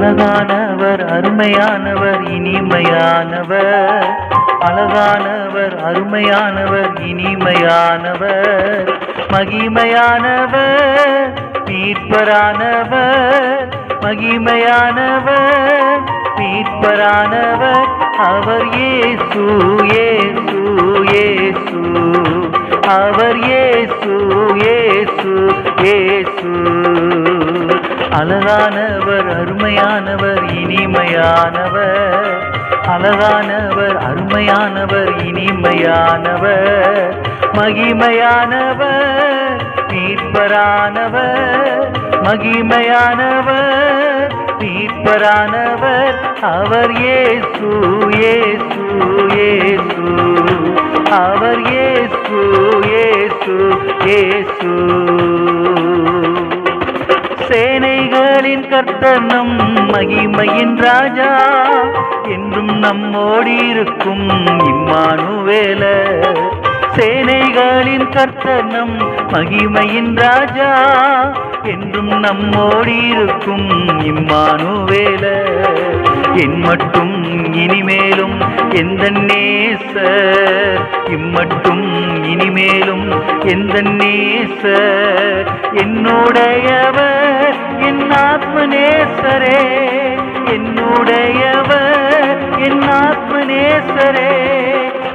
அழகானவர் அருமையானவர் இனிமையானவர். அழகானவர் அருமையானவர் இனிமையானவர். மகிமையானவர் மீட்பரானவர். மகிமையானவர் மீட்பரானவர். அவர் ஏசு ஏசு ஏசு அவர் ஏசு ஏசு ஏசு அழகானவர் அருமையானவர் இனிமையானவர். அழகானவர் அருமையானவர் இனிமையானவர். மகிமையானவர் மீட்பரானவர். மகிமையானவர் மீட்பரானவர். அவர் ஏசு ஏசு ஏசு அவர் ஏசு ஏசு ஏசு சேனைகளின் கர்த்தனம் மகிமையின் ராஜா. என்றும் நம்மோடி இருக்கும் இம்மானுவேல. சேனைகளின் கர்த்தனம் மகிமையின் ராஜா. என்றும் நம்மோடி இருக்கும் இம்மானுவேல. என் மட்டும் இனிமேலும் எந்த நேச இம்மட்டும் இனிமேலும் எந்த நேச என்னுடையவர் என் ஆத்ம நேசரே என்னுடையவர் என் ஆத்ம நேசரே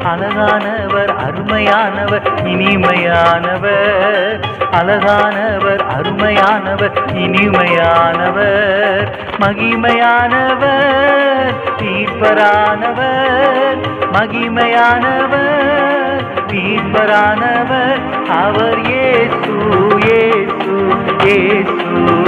அழகானவர் அருமையானவர் இனிமையானவர். அழகானவர் அருமையானவர் இனிமையானவர். மகிமையானவர் தீர்ப்பரானவர். மகிமையானவர் தீர்ப்பரானவர். அவர் ஏசு ஏசு ஏசு.